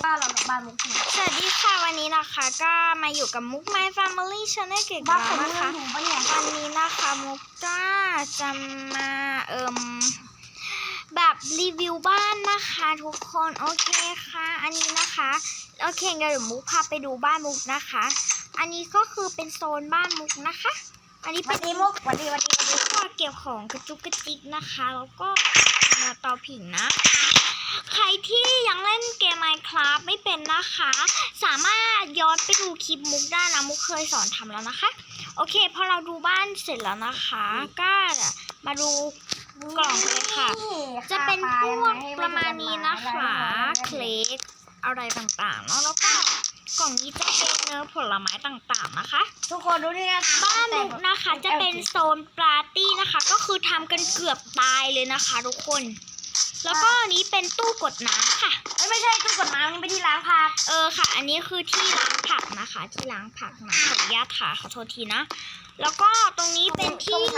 บ้านเราเนี่ยบ้านมุกเนี่ยสวัสดีค่ะวันนี้นะคะก็มาอยู่กับมุก My Family Channel เก่งบ้านแล้วผมนะคะเงินถูกปะเนี่ยวันนี้นะคะมุกก็จะมาเอิมแบบรีวิวบ้านนะคะทุกคนโอเคค่ะ อันนี้นะคะโอเคเดี๋ยวมุกพาไปดูบ้านมุกนะคะ อันนี้ก็คือเป็นโซนบ้านมุกนะคะ อันนี้สเป็วัน สดีมุกสวัสดีสวัสดีสวัสดีก็เก็บของกระจุกกระจิกนะคะ แล้วก็มาเตาผิงนะ ใครที่ยังเล่นเกม Minecraft ไม่เป็นนะคะ สามารถย้อนไปดูคลิปมุกได้นะมุกเคยสอนทำแล้วนะคะ โอเคพอเราดูบ้านเสร็จแล้วนะคะ ก็มาดูกล่องเลยค่ะ จะเป็นพวกประมาณนี้นะคะเคลกอะไรต่างๆเนาะแล้วก็กล่องนี้จะเป็นเนื้อผลไม้ต่างๆนะคะ ทุกคนดูนี่นะบ้านมุกนะคะจะเป็นโซนปาร์ตี้นะคะ ก็คือทำกันเกือบตายเลยนะคะ ทุกคน แล้วก็อันนี้เป็นตู้กดน้ำค่ะเอ้ยไม่ใช่ตู้กดน้ำนี่ไปที่ล้างผัก เออค่ะ อันนี้คือที่ล้างผักนะคะ ที่ล้างผักนะขออนุญาตค่ะขอโทษทีนะ แล้วก็ตรงนี้เป็นที่เ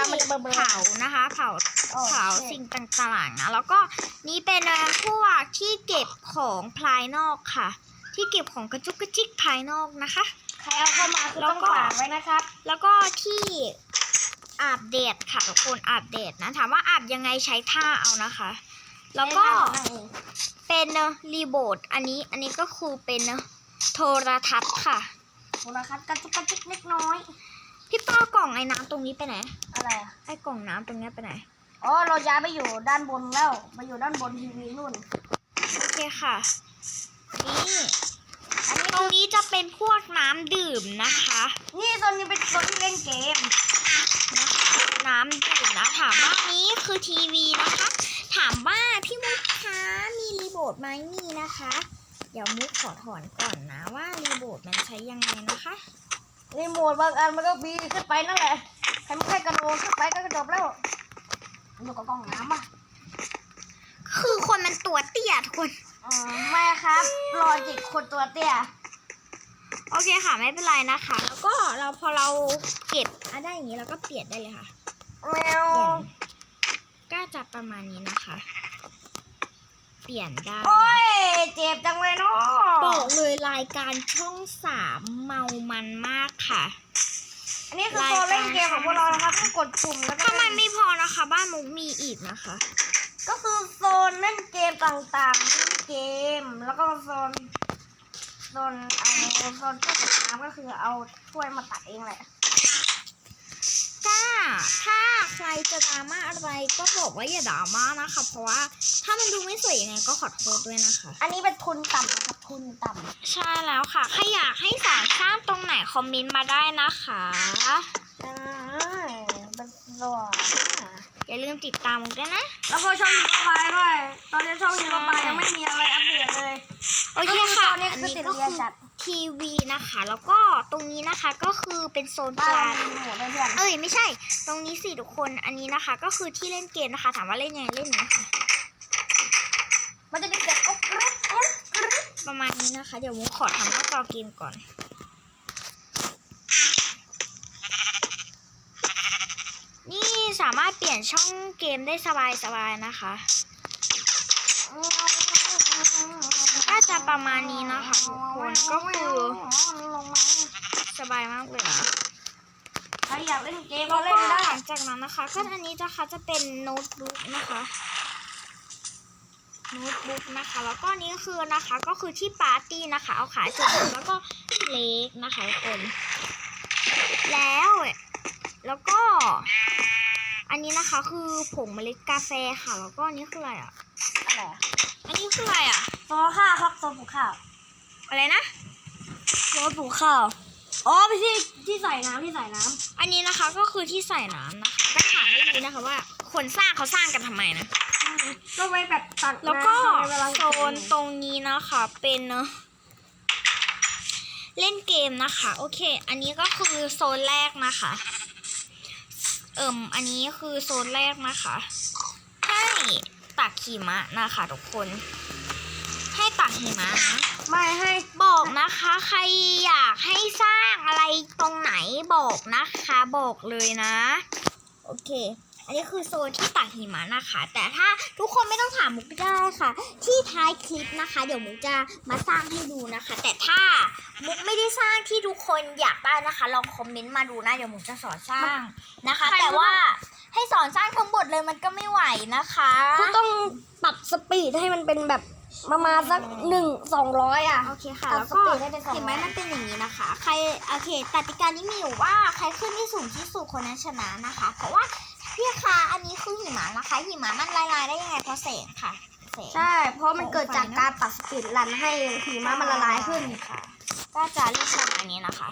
ผานะคะ เผาโอ้เผาสิ่งต่างๆนะ แล้วก็นี่เป็นเอ่อพวกที่เก็บของภายนอกค่ะ ที่เก็บของกระจุกกระจิกภายนอกนะคะ ใครเอาเข้ามาคือแล้วต้องก็ฝากไว้นะครับ แล้วก็ที่อาบแดดค่ะทุกคนอาบแดดนะ ถามว่าอาบยังไงใช้ท่าเอานะคะ แล้วก็นั่งเองเป็นรีโบทอันนี้อันนี้ก็คือเป็นโทรทัศน์ค่ะ โทรทัศน์กระจุกกระจิกเล็กน้อย พี่ป้ากล่องไอ้น้ำตรงนี้ไปไหน อะไรอะไอ้กล่องน้ำตรงเนี้ยไปไหน อ๋อเราย้ายไปอยู่ด้านบนแล้วมาอยู่ด้านบนทีวีนู่น โอเคค่ะ นี่อันนี้ตรงนี้จะเป็นพวกน้ำดื่มนะคะ นี่โซนนี้เป็นโซนที่เล่นเกมนะคะน้ำดื่มนะถามว่านี้คือทีวีนะคะ ถามว่าพี่มุกคะมีรีโมทไหมมีนะคะ เดี๋ยวมุกขอถอนก่อนนะว่ารีโมทมันใช้ยังไงนะคะรีโมทบางอันมันก็บีขึ้นไปนั่นแหละใครไม่ใช่กระโดดขึ้นไปก็กระโดดแล้วอยู่กับกล่องน้ำอะคือคนมันตัวเตี้ยทุกคนอืมไม่ครับรอจิกคนตัวเตี้ยโอเคค่ะไม่เป็นไรนะคะ แล้วก็เราพอเราเก็บอะได้อย่างนี้เราก็เปลี่ยนได้เลยค่ะแมวเปลี่ยน ก็จะประมาณนี้นะคะ เปลี่ยนได้โอ้ย เจ็บจังเลยเนาะบอกเลยรายการช่องสามเมามันมากค่ะ อันนี้คือโซนเล่นเกมของพวกเรานะครับต้องกดปุ่มแล้วก็ถ้ามันไม่พอนะคะ บ้านมุกมีอีกนะคะ ก็คือโซนเล่นเกมต่างๆเล่นเกม แล้วก็โซนโซนเอาโซนเครื่องตักน้ำก็คือเอาถ้วยมาตักเองแหละ ถ้าถ้าใคร จะดราม่าอะไรก็บอกว่าอย่าดราม่านะคะ เพราะว่าถ้ามันดูไม่สวยยังไงก็ขอโทษด้วยนะคะ อันนี้เป็นทุนต่ำนะครับทุนต่ำใช่แล้วค่ะใครอยากให้สอนสร้างตรงไหนคอมเมนต์มาได้นะคะใช่เป็นโซนอย่าลืมติดตามมุกด้วยนะ แล้วก็ช่องยูทูบด้วย ตอนนี้ช่องยูทูบยังไม่มีอะไรอัปเดตเลย โอเคค่ะตอนนี้คือติดเรียนจัด ทีวีนะคะ แล้วก็ตรงนี้นะคะก็คือเป็นโซนปบ้านลาเรามีหมูด้วยเพื่อนเอ้ยไม่ใช่ ตรงนี้สิทุกคนอันนี้นะคะ ก็คือที่เล่นเกมนะคะ ถามว่าเล่นยังไงเล่นอย่างนี้ค่ะมันจะมีเสียงกุ๊กกรุ๊กกรุ๊กกรุ๊กประมาณนี้นะคะ เดี๋ยวมุกขอทำหน้าจอเกมก่อน นี่สามารถเปลี่ยนช่องเกมได้สบายๆนะคะก็ จะประมาณนี้นะคะทุกคนก็คือสบายมากเลยนะใครอยากเล่นเกมแล้ก็วเล่ก็นได้หลังจากนั้นนะคะก็อันนี้นะคะจะเป็นโน้ตบุ๊กนะคะโน้ตบุ๊กนะคะ แล้วก็อันนี้คือนะคะก็คือที่ปาร์ตี้นะคะ เอาขาจุดแล้วก็เล็กนะคะทุกคน แล้วแล้วก็ อันนี้นะคะคือผงเมล็ดกาแฟค่ะ แล้วก็อันนี้คืออะไรอะอะไรอะอั นนี้คืออะไรอะโซข้าวครับโซปลูกข้าวอะไรนะโซปลูกข้าวอ๋อไม่ใช่ที่ใส่น้ำที่ใส่น้อันนี้นะคะก็คือที่ใส่น้ำนะคะก็ถามไม่รู้นะคะว่าคนสร้างเขาสร้างกันทำไมนะำก็ไว้แบบตักแล้วก็น้ำในเวลาโซนตรงนี้นะคะเป็นเนอะเล่นเกมนะคะ โอเค อันนี้ก็คือโซนแรกนะคะ เอิ่มอันนี้คือโซนแรกนะคะให้ ตักหิมะนะคะทุกคน ให้ตักหิมะนะไม่ให้บอกนะคะ ใครอยากให้สร้างอะไรตรงไหนบอกนะคะ บอกเลยนะ โอเค อันนี้คือโซนที่ตักหิมะนะคะ แต่ถ้าทุกคนไม่ต้องถามมุกก็ได้ค่ะ ที่ท้ายคลิปนะคะ เดี๋ยวมุกจะมาสร้างให้ดูนะคะ แต่ถ้ามุกไม่ได้สร้างที่ทุกคนอยากได้นะคะลองคอมเมนต์มาดูนะเดี๋ยวมุกจะสอนสร้างนะคะ แต่ว่า ให้สอนสร้างทั้งหมดเลยมันก็ไม่ไหวนะคะคือต้องปรับสปีดให้มันเป็นแบบประมาณสักหนึ่งสองร้อยอะ โอเคค่ะตัดแล้วก็สปีดให้เป็นสองร้อย เห็นไหมมันเป็นอย่างนี้นะคะ ใครโอเคกติกานี้มีอยู่ว่าใครขึ้นที่สูงที่สุดคนนั้นชนะนะคะ เพราะว่าพี่คะอันนี้คือหิมะนะคะ หิมะมันละลายได้ยังไงเพราะแสงค่ะแสงใช่ เพราะมันเกิดจากการปรับสปีดรันให้หิมะมันละลายขึ้นค่ะก็จะเรียกประมาณนี้นะคะ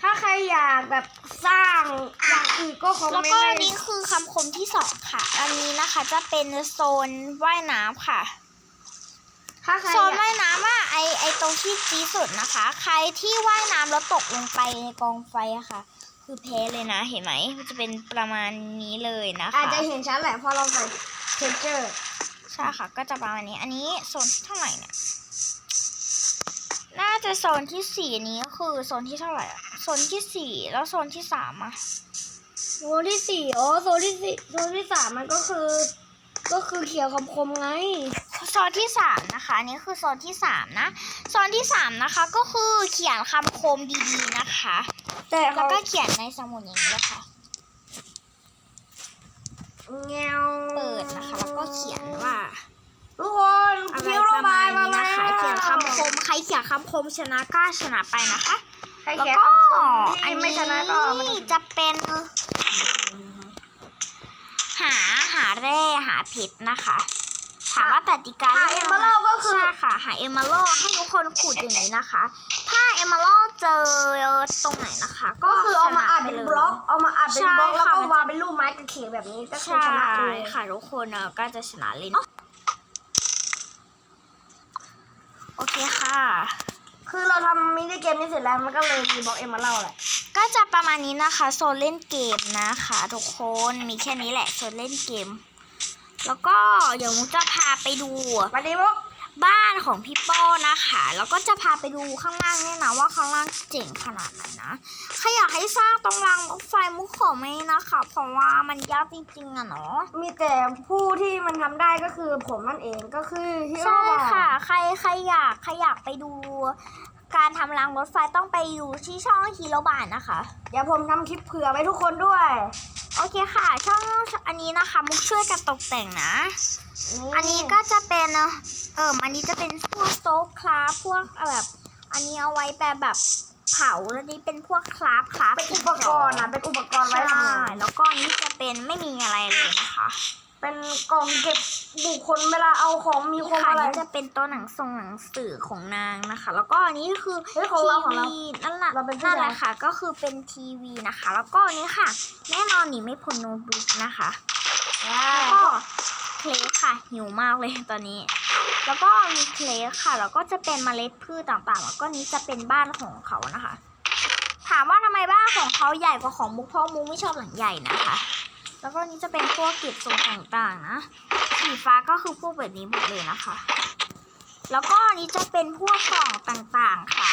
ถ้าใครอยากแบบสร้างอย่างอื่นก็คอมแล้วเมนก็ต์อันนี้คือคำคมที่สองค่ะ อันนี้นะคะจะเป็นโซนว่ายน้ำค่ะ ถ้าใครโซนอยากว่ายน้ำอะไอไอตรงที่จีดสุดนะคะ ใครที่ว่ายน้ำแล้วตกลงไปในกองไฟอะค่ะ คือแพ้เลยนะเห็นไหมมันจะเป็นประมาณนี้เลยนะคะอาจจะเห็นชัดแหละเพราะเราใส่เทเจอร์ใช่ค่ะ ก็จะประมาณนี้ อันนี้โซนที่เท่าไหร่เนี่ย น่าจะโซนที่สี่นี้ก็คือโซนที่เท่าไหร่อะ โซนที่สี่แล้วโซนที่สามอะโซนที่สี่อ๋อโซนที่สี่โซนที่สามมันก็คือ ก็คือเขียวคำคมไง โซนที่สามนะคะอันนี้คือโซนที่สามนะโซนที่สามนะคะก็คือเขียนคำคมดีๆนะคะ แต่แล้วเขาก็เขียนในสมุดอย่างนี้เลยค่ะ เงวเปิดนะคะ แล้วก็เขียนว่า ทุกคนอะไรคิวประระมาบาณยมานี้แล้วนะคะเขียนคำคม ใครเขียนคำคมชนะก็ชนะไปนะคะใค รแล้วเขียนก็คำคมอันที่ไม่นี้ชนะก็เอามาดูจะเป็นหาหาแร่หาเพชรนะคะถามว่าปฏิกาหาเอมเบอร์ก็คือใช่ค่ะหาเอมเบอร์ให้ทุกคนขุดอย่างนี้นะคะ ถ้าเอมเบอร์เจอตรงไหนนะคะ ก็ก็คือเอามาอัดชะเป็นไปลยบล็อกเอามาอัดเป็นบล็อกใช่แล้วค่ะก็วางเป็นรูปไม้กระเขนแบบนี้ก็คือใช่ชนะเลยค่ะทุกคนเนอะก็จะชนะเลยโอเคค่ะ คือเราทำ มินิเกมนี้เสร็จแล้วมันก็เลยมีบล็อกเอ็มมาเล่าแหละก็จะประมาณนี้นะคะโซนเล่นเกมนะคะทุกคนมีแค่นี้แหละโซนเล่นเกม แล้วก็เดี๋ยวมุกจะพาไปดูวันนี้พวกบ้านของพี่โป้นะคะ แล้วก็จะพาไปดูข้างล่างเนี่ยนะว่าข้างล่างเจ๋งขนาดไหนนะใครอยากให้สร้างตรงรางรถไฟมุกขอไม่นะคะ เพราะว่ามันยากจริงๆอะเนาะ มีแต่ผู้ที่มันทำได้ก็คือผมนั่นเองก็คือฮิโร่ใช่บายค่ะ ใครใครอยากใครอยากไปดู การทำรางรถไฟต้องไปดูที่ช่องฮีโร่บานนะคะ เดี๋ยวผมทำคลิปเผื่อไว้ทุกคนด้วย โอเคค่ะ ช่องอันนี้นะคะ มุกช่วยกันตกแต่งนะ อันนี้ก็จะเป็นเอ่อเอออันนี้จะเป็นพวกโต๊ะคราฟพวกแบบอันนี้เอาไว้แบบแบบเผาแล้วนี่เป็นพวกคราฟคราฟเป็นอุปกรณ์นะเป็นอุปกรณ์ไว้ใช่ทำงานแล้วก็อันนี้จะเป็นไม่มีอะไรเลยนะคะ เป็นกล่องเก็บบุคคลเวลาเอาของมีคนี่มค่ะอะไร นี่จะเป็นโต๊ะหนังทรงหนังสือของนางนะคะ แล้วก็อันนี้คือเฮ้ยของเราของเราทีวีนั่นแหละเราเป็นผู้นั่นแหละชาย ค่ะ ก็คือเป็นทีวีนะคะ แล้วก็อันนี้ค่ะ แน่นอนหนีไม่พ้นโน้ตบุ๊กนะคะ แล้วก็เคลกค่ะหิวมากเลยตอนนี้ แล้วก็มีเคลกค่ะ แล้วก็จะเป็นเมล็ดพืชต่างๆ แล้วก็นี้จะเป็นบ้านของเขานะคะ ถามว่าทำไมบ้านของเขาใหญ่กว่าของมุกเพราะมุกไม่ชอบหลังใหญ่นะคะ แล้วก็นี้จะเป็นพวกเก็บทรงต่างๆนะ สีฟ้าก็คือพวกแบบนี้หมดเลยนะคะ แล้วก็อันนี้จะเป็นพวกกล่องต่างๆค่ะ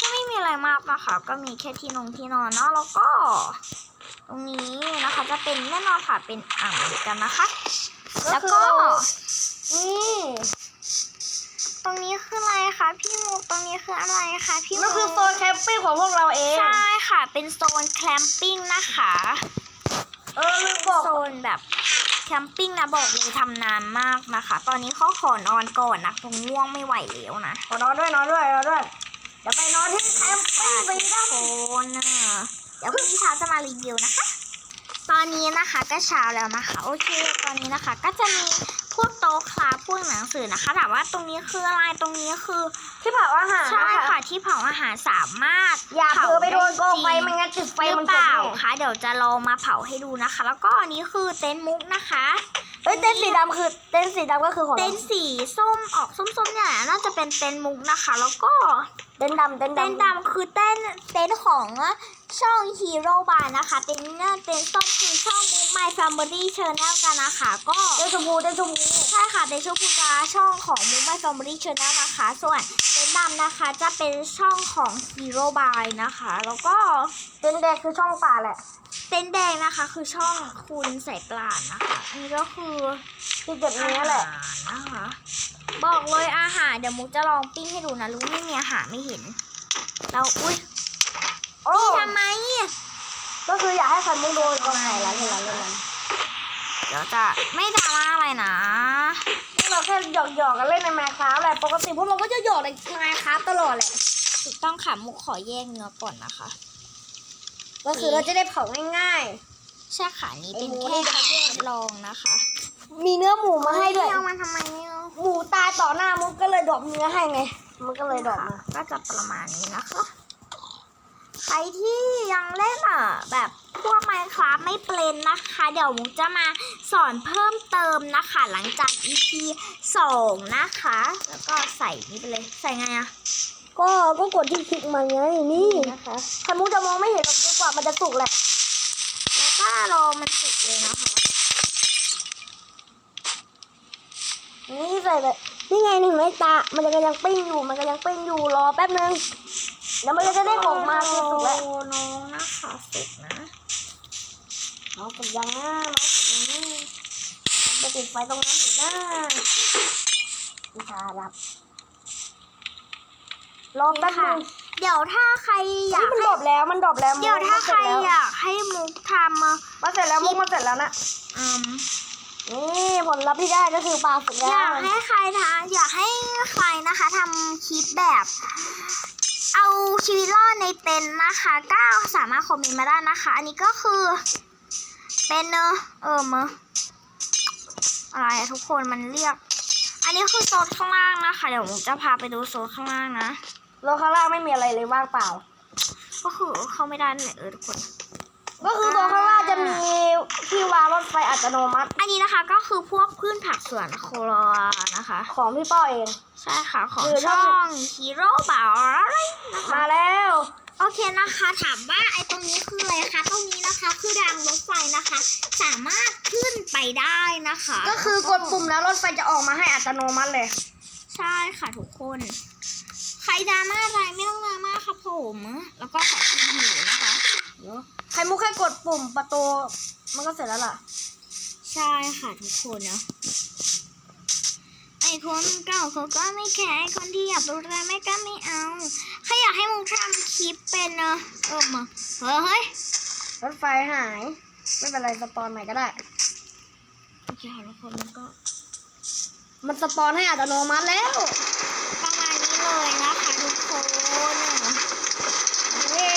ก็ไม่มีอะไรมากนะคะ ก็มีแค่ที่นงที่นอนเนาะ แล้วก็ ตรงนี้นะคะจะเป็นแน่นอนค่ะ เป็นอ่างเหมือนกันนะคะ แล้วก็นี่ตรงนี้คืออะไรคะพี่มุกตรงนี้คืออะไรคะพี่มุนั่นกคือโซนแคมปิ้งของพวกเราเอง ใช่ค่ะ เป็นโซนแคมปิ้งนะคะ เออลืมบอกโซนแบบแคมปิ้งนะบอกเลยทำนานมากนะคะ ตอนนี้เขาขอนอนก่อนนะตรงง่วงไม่ไหวแล้วนะขอนอนด้วยนอนด้วยนอนด้วยเดี๋ยวไปนอนที่แคมปิ้งไปทุกได้คนน่ะเดี๋ยวพรุ่งนี้เช้าจะมารีวิวนะคะ ตอนนี้นะคะก็เช้าแล้วนะคะ โอเค ตอนนี้นะคะก็จะมีพวกโต๊ะคลาพวกหนังสือนะคะถามว่าตรงนี้คืออะไรตรงนี้คือที่เผาอาหารใช่นค่ะ ที่เผาอาหารสามารถอย่าเผลอไปโดนกองไฟด้จริไม่งั้นจุดไฟหรืมันอเปจะล่าแน่คะเดี๋ยวจะลองมาเผาให้ดูนะคะ แล้วก็อันนี้คือเต็นท์มุกนะคะเอ้ยเต้นสีดำคือเต้นสีดำก็คือของเต็เรานท์สีส้มออกส้มๆเนี่ยน่าจะเป็นเต็นท์มุกนะคะ แล้วก็ เต้นดำเต้นดำเต้นดำคือเต้นเต้นของช่องฮีโร่บาร์นะคะเต้นเนอร์เต้นส้มคือช่องมุก My Family Channel กันนะคะก็เต้นชมพูเต้นชมพูใช่ค่ะเต้นชมพูจะช่องของมุก My Family Channel นะคะ ส่วนเต้นดำนะคะจะเป็นช่องของฮีโร่บาร์นะคะ แล้วก็เต้นแดงคือช่องป่าแหละเต้นแดงนะคะ คือช่องคุณใส่ปลาดนะคะอันนี้ก็คือที่เก็บเนื้อแหละอาหารนะคะ บอกเลยอาหารเดี๋ยวมุกจะลองปิ้งให้ดูนะรู้ไม่มีอาหารไม่เห็น เราอุ้ยโอ้นี่ทำไมก็คืออยากให้ไข่มุกโดนกองไข่แล้วเห็นแล้วเลยเดี๋ยวจะไม่ดราม่าอะไรนะนี่เราแค่หยอกหยอกๆกันเล่นในแมคคราฟแหละปกติพวกเราก็จะหยอกในแมคคราฟตลอดแหละถูกต้องค่ะมุกขอแยกเนื้อก่อนนะคะ ก็คือเราจะได้เผาง่ายใช่ค่ะนี่เป็นไอ้แค่หมูนี่การทดลองนะคะๆมีเนื้อหมูมาให้ เลยดรอปเนื้อให้ไง มันก็เลยดรอปมาก็จะประมาณนี้นะคะใครที่ยังเล่นอะแบบพวก Minecraft ไม่เป็นนะคะ เดี๋ยวมุกจะมาสอนเพิ่มเติมนะคะ หลังจาก EP 2นะคะ แล้วก็ใส่นี่ไปเลยใส่ไงอะก็ก็กดที่คลิกมาไงนี่นะคะไข่มุกจะมองไม่เห็นหรอกจนกว่ามันจะสุกแหละแล้วก็รอมันสุกเลยนะคะนี่ใส่เลย นี่ไงหนึ่งไม้ตา มันจะกำลังปิ้งอยู่ มันกำลังปิ้งอยู่ รอแป๊บนึง แล้วมันก็จะได้ออกมาคือสุกแล้วน้องนะคะสุกนะเอากดยังนะเมาส์กดยังนะไปติดไฟตรงนั้นอีกนะวิชารับ รอแป๊บนึงเดี๋ยวถ้าใครอเฮ้ยายกมันดรอปแล้ว มันดรอปแล้ว เดี๋ยวถ้าใครมันเสจแล้วอยากให้มุกทำอะมันเสร็จแล้วมุกมันเสร็จแล้วนะอืม นี่ผลลัพธ์ที่ได้ก็คือปลาสุกอยาย่ากงให้ใครทำอยากให้ใครนะคะทำคลิปแบบ เอาชีวิตรอดในเต็นท์นะคะก็สามารถคอมเมนต์มาได้นะคะ อันนี้ก็คือ เป็นเนอะเออมอะอะไรอะทุกคนมันเรียก อันนี้คือโซนข้างล่างนะคะ เดี๋ยวผมจะพาไปดูโซนข้างล่างนะโลข้างล่างไม่มีอะไรเลยว่างเปล่า ก็คือเข้าไม่ได้นั่นแหละเออทุกคน ก็คือตัวข้างล่างจะมีที่วางร ถไฟอัตโนมัติ อันนี้นะคะก็คือพวกพืชผักสวนโคลอนะคะ ของพี่ป้อเอง ใช่ค่ะ ของคือช่ช่ออง งฮีโร่บาวนะคะ มาแล้ว โอเคนะคะ ถามว่าไอ้ตรงนี้คืออะไรคะ ตรงนี้นะคะคือรางรถไฟนะคะ สามารถขึ้นไปได้นะคะ ก็คือกดปุ่มแล้วรถไฟจะออกมาให้อัตโนมัติเลย ใช่ค่ะทุกคน ใครดราม่าอะไรไม่ต้องดราม่าค่ะผม แล้วก็ขอกินหิวนะคะ ใครมุกแค่กดปุ่มประตู มันก็เสร็จแล้วล่ะ ใช่ค่ะทุกคนนะไอคนเก่าเขาก็ไม่แคร์ไอ้คนที่อยากรู้อะไรไม่ก็ไม่เอาใครอยากให้มุกทำคลิปเป็นเนอะเออมาเฮ้ยเฮ้ยรถไฟหาย ไม่เป็นไรสปอนใหม่ก็ได้โอเคค่ะทุกคนมันก็ มันสปอนให้อัตโนมัติแล้ว ประมาณนี้เลยนะคะทุกคน เย้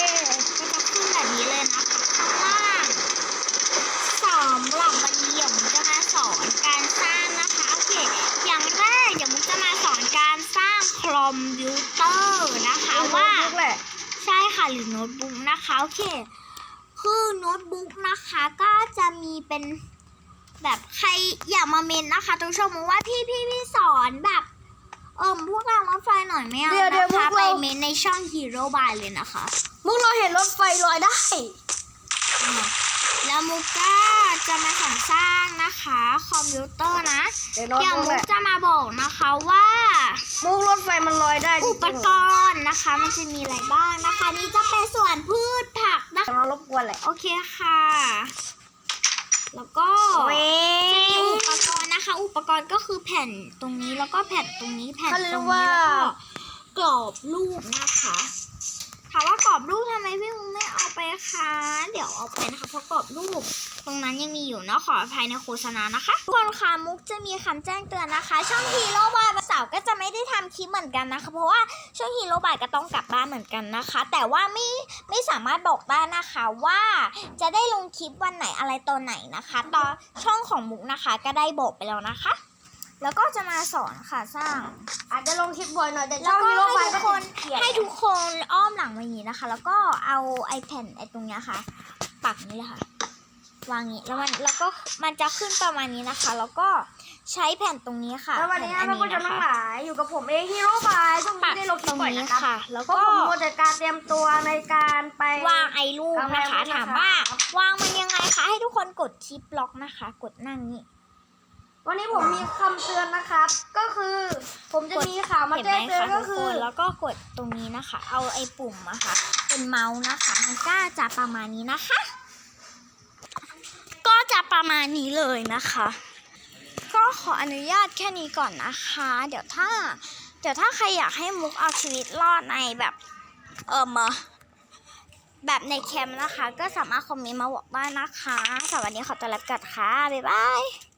ก็จะขึ้นแบบนี้เลยนะคะข้างล่างสำหรับวันนี้เดี๋ยวมุกจะมาสอนการสร้างนะคะโอเคอย่างแรกเดี๋ยวมุกจะมาสอนการสร้างคอ มพิวเตอร์นะคะว่าโน้ตบุ๊กแหละใช่ค่ะหรือโน้ตบุ๊กนะคะโอเคคือโน้ตบุ๊กนะคะก็จะมีเป็นแบบใครอยากมาเมนนะคะตรงชมว่าพี่พี่พี่สอนแบบเอิมพวกรางรถไฟหน่อยไหมเอาเดี๋ยวเดี๋ยวนะคะพวกไปเราเมนในช่องฮีโร่บายเลยนะคะมุกเราเห็นรถไฟลอยได้อ่า แล้วมุกก็จะมาสอนสร้างนะคะ คอมพิวเตอร์นะเดี๋ยวโน้ตเดี๋ยวบุ๊กมุแหกละจะมาบอกนะคะว่า มุกรถไฟมันลอยได้จริอุงๆปกรณ์นะคะ มันจะมีอะไรบ้างนะคะ นี่จะเป็นส่วนพืชผักนะคะกำลังรบกวนแหละโอเคค่ะ แล้วก็เว้จะมียอุปกรณ์นะคะ อุปกรณ์ก็คือแผ่นตรงนี้แล้วก็แผ่นตรงนี้แผ่นเขาตเรีรยงกนี้ว่าแล้วก็กรอบรูปนะคะถามว่ากร อบรูปทำไมพี่มุงไม่เอาไปคะ เดี๋ยวเอาไปนะคะเพราะกรอบรูป ตรงนั้นยังมีอยู่เนาะขออภัยในโฆษณานะคะทุกคนค่ะมุกจะมีคำแจ้งเตือนนะคะ ช่องฮีโร่บายเสาร์ก็จะไม่ได้ทำคลิปเหมือนกันนะคะ เพราะว่าช่องฮีโร่บายก็ต้องกลับบ้านเหมือนกันนะคะ แต่ว่าไม่ไม่สามารถบอกได้นะคะว่าจะได้ลงคลิปวันไหนอะไรตอนไหนนะคะ ตอนช่องของมุกนะคะ ก็ได้บอกไปแล้วนะคะ แล้วก็จะมาสอนค่ะสร้าง อาจจะลงคลิปบ่อยหน่อยแต่แล้วช่องก็ฮีโร่ไฟให้ทุก็กคนเขียนให้ทุกคนอ้อมหลังไว้อย่างนี้นะคะ แล้วก็เอาไอแผ่นไอตรงเนี้ยค่ะ ปักนี้เลยค่ะวางนี้แล้วมันแล้วก็มันจะขึ้นประมาณนี้นะคะ แล้วก็ใช้แผ่นตรงนี้ค่ะแล้ววันนี้แผ่ท่านผู้ชมทั้งหลายอยู่กับผมเองฮีโร่บายช่วงนี้ได้ลงคลิปบ่อยนะครับค่ะ แล้วเพราะก็ผมมัวแต่การเตรียมตัวในการไป วางไอ้รูปนะคะวางไว้นะคะ ถามว่า วางมันยังไงคะให้ทุกคนกดชิปล็อกนะคะ กดนั่งนี้ วันนี้ผมมีคำเตือนนะครับ ก็คือผมจะมีข่าวมาเห็นแจ้ไหมงเตือนคะก็ทุกคืคอนแล้วก็กดตรงนี้นะคะ เอาไอ้ปุ่มอะค่ะ เป็นเมาส์นะคะ มันก็จะประมาณนี้นะคะ ก็จะประมาณนี้เลยนะคะ ก็ขออนุญาตแค่นี้ก่อนนะคะ เดี๋ยวถ้า เดี๋ยวถ้าใครอยากให้มุกเอาชีวิตรอดในแบบเออมาแบบในแคมป์นะคะ ก็สามารถคอมเมนต์มาบอกได้นะคะสำหรับวันนี้ขอตัวลาไปก่อนค่ะ บ๊ายบาย